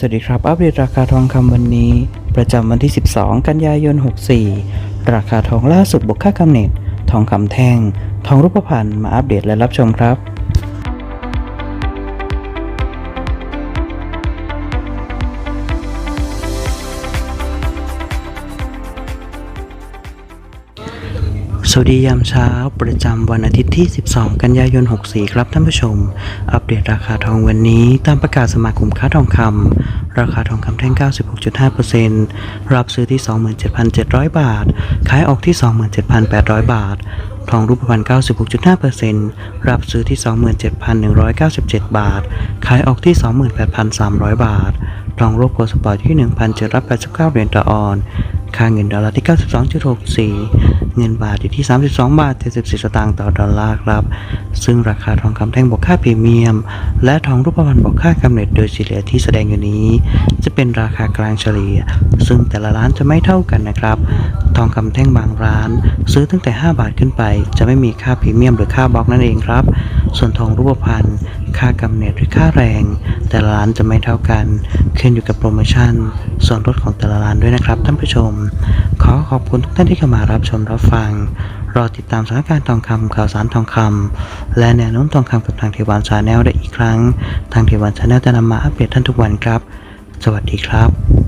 สวัสดีครับ อัปเดตราคาทองคำวันนี้ ประจำวันที่ 12 กันยายน 64 ราคาทองล่าสุดบวกค่ากำเนิดทองคำแท่ง ทองรูปพรรณมาอัปเดตและรับชมครับ สวัสดียามเช้า ประจำวันอาทิตย์ที่ 12 กันยายน 64 ครับท่านผู้ชม อัปเดตราคาทองวันนี้ตามประกาศสมาคมค้าทองคำราคาทองคำแท่ง 96.5%รับซื้อที่ 27,700 บาท ขายออกที่ 27,800 บาท ทองรูปพรรณ96.5%รับซื้อที่ 27,197 บาท ขายออกที่ 28,300 บาท ทองรูปโกลด์สปอร์ตที่ 1,789 เหรียญต่อออน ค่าเงินดอลลาร์ที่ 92.64 เงินบาทอยู่ที่ 32 บาท 74 สตางค์ต่อดอลลาร์ครับ ซึ่งราคาทองคำแท่งบวกค่าพรีเมียม และทองรูปพรรณบวกค่ากำเนิดโดยเฉลี่ยที่แสดงอยู่นี้ จะเป็นราคากลางเฉลี่ย ซึ่งแต่ละร้านจะไม่เท่ากันนะครับ ทองคำแท่งบางร้าน ซื้อตั้งแต่ 5 บาทขึ้นไป จะไม่มีค่าพรีเมียมหรือค่าบล็อกนั่นเองครับ ส่วนทองรูปพรรณ ค่ากำเนิดหรือค่าแรง แต่ละร้านจะไม่เท่ากัน ขึ้นอยู่กับโปรโมชั่น ส่วนลดของแต่ละร้านด้วยนะครับท่านผู้ชม ขอขอบคุณทุกท่านที่เข้ามารับชมรับฟัง รอติดตามสถานการณ์ทองคำข่าวสารทองคำและแนวโน้มทองคำกับทางเทวันชาแนลได้อีกครั้ง ทางเทวันชาแนลจะนำมาอัปเดตท่านทุกวันครับ สวัสดีครับ